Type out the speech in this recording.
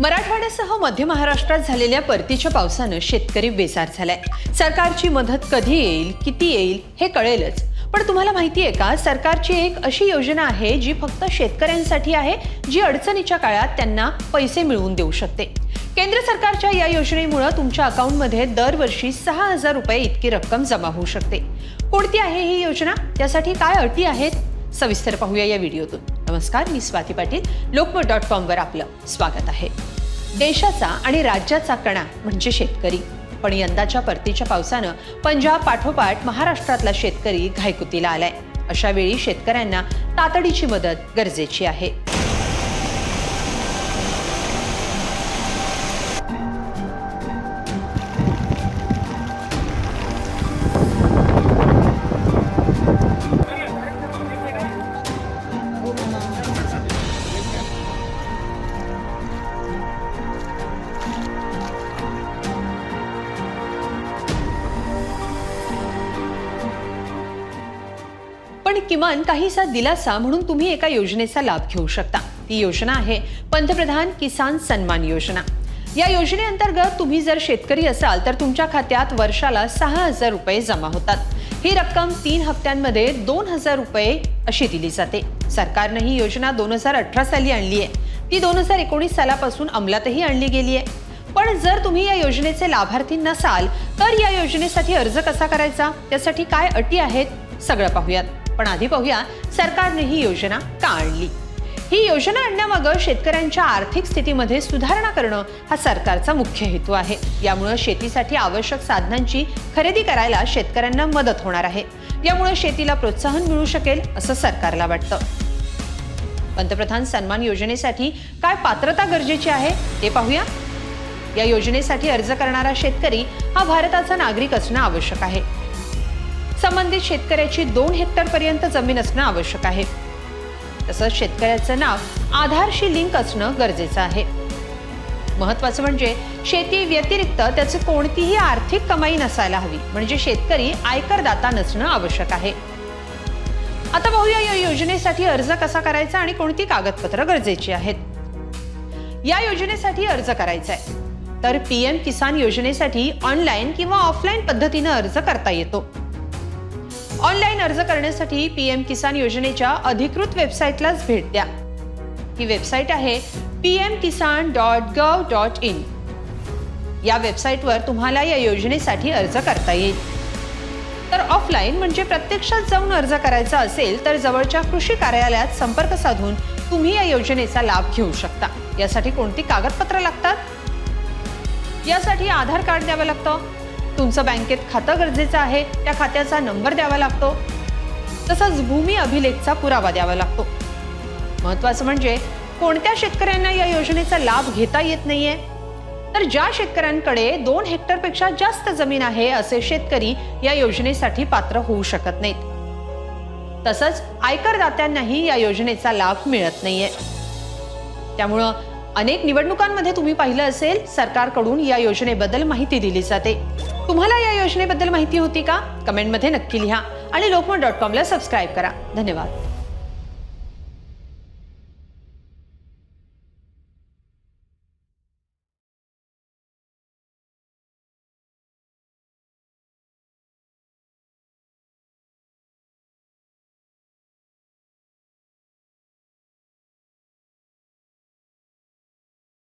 मराठवाड्यासह मध्य महाराष्ट्रात झालेल्या परतीच्या पावसानं शेतकरी बेजार झालाय. सरकारची मदत कधी येईल किती येईल हे कळेलच. पण तुम्हाला माहिती आहे का सरकारची एक अशी योजना आहे जी फक्त शेतकऱ्यांसाठी आहे जी अडचणीच्या काळात त्यांना पैसे मिळवून देऊ शकते. केंद्र सरकारच्या या योजनेमुळे तुमच्या अकाउंटमध्ये दरवर्षी सहा हजार रुपये इतकी रक्कम जमा होऊ शकते. कोणती आहे ही योजना? त्यासाठी काय अटी आहेत? सविस्तर पाहूया या व्हिडिओतून. नमस्कार मी स्वाती पाटील. लोकमत डॉट कॉमवर आपलं स्वागत आहे. देशाचा आणि राज्याचा कणा म्हणजे शेतकरी. पण यंदाच्या परतीच्या पावसानं पंजाब पाठोपाठ महाराष्ट्रातला शेतकरी घायकुतीला आलाय. अशा वेळी शेतकऱ्यांना तातडीची मदत गरजेची आहे. पण किमान काहीसा दिलासा म्हणून तुम्ही एका योजनेचा लाभ घेऊ शकता. ती योजना आहे पंतप्रधान किसान सन्मान योजना. या योजनेअंतर्गत तुम्ही जर शेतकरी असाल तर तुमच्या खात्यात वर्षाला सहा हजार रुपये जमा होतात. ही रक्कम तीन हप्त्यांमध्ये दोन हजार रुपये अशी दिली जाते. सरकारनं ही योजना दोन हजार अठरा साली आणली आहे ती दोन हजार एकोणीस सालापासून अंमलातही आणली गेली आहे पण जर तुम्ही या योजनेचे लाभार्थी नसाल तर या योजनेसाठी अर्ज कसा करायचा? त्यासाठी काय अटी आहेत? सगळं पाहूयात. पण आधी पाहूया सरकारने ही योजना का आणली? ही योजना आणण्यामागं शेतकऱ्यांच्या आर्थिक स्थितीमध्ये सुधारणा करणं हा सरकारचा मुख्य हेतू आहे. यामुळे शेतीसाठी आवश्यक साधनांची खरेदी करायला शेतकऱ्यांना मदत होणार आहे. यामुळे शेतीला प्रोत्साहन मिळू शकेल असं सरकारला वाटतं. पंतप्रधान सन्मान योजनेसाठी काय पात्रता गरजेची आहे ते पाहूया. या योजनेसाठी अर्ज करणारा शेतकरी हा भारताचा नागरिक असणं आवश्यक आहे. संबंधित शेतकऱ्याची दोन हेक्टर पर्यंत जमीन असणं आवश्यक आहे. तसंच शेतकऱ्याचं नाव आधारशी लिंक असणं गरजेचं आहे. महत्वाचं म्हणजे शेती व्यतिरिक्त त्याची कोणतीही आर्थिक कमाई नसायला हवी म्हणजे शेतकरी आयकरदाता नसणं आवश्यक आहे. आता पाहूया या योजनेसाठी अर्ज कसा करायचा आणि कोणती कागदपत्र गरजेची आहेत. या योजनेसाठी अर्ज करायचा आहे. तर पी एम किसान योजनेसाठी ऑनलाईन किंवा ऑफलाईन पद्धतीनं अर्ज करता येतो. ऑनलाईन अर्ज करण्यासाठी पी एम किसान योजनेच्या अधिकृत वेबसाईटलाच भेट द्या. ही वेबसाईट आहे P M Kisan dot gov dot in या वेबसाईटवर तुम्हाला या योजनेसाठी अर्ज करता येईल. तर ऑफलाईन म्हणजे प्रत्यक्षात जाऊन अर्ज करायचा असेल तर जवळच्या कृषी कार्यालयात संपर्क साधून तुम्ही या योजनेचा लाभ घेऊ शकता. यासाठी कोणती कागदपत्र लागतात? यासाठी आधार कार्ड द्यावं लागतं. तुमचं बँकेत खातं गरजेचं आहे त्या खात्याचा नंबर द्यावा लागतो. तसंच भूमी अभिलेखचा पुरावा द्यावा लागतो. महत्वाचं म्हणजे कोणत्या शेतकऱ्यांना या योजनेचा लाभ घेता येत नाहीये? तर ज्या शेतकऱ्यांकडे दोन हेक्टरपेक्षा जास्त जमीन आहे असे शेतकरी या योजनेसाठी पात्र होऊ शकत नाहीत. तसंच आयकरदात्यांनाही या योजनेचा लाभ मिळत नाहीये. त्यामुळं अनेक निवडणुकांमध्ये तुम्ही पाहिलं असेल सरकारकडून या योजनेबद्दल माहिती दिली जाते. तुम्हाला या योजनेबद्दल माहिती होती का? कमेंटमध्ये नक्की लिहा आणि लोकमत डॉट कॉमला सबस्क्राईब करा. धन्यवाद.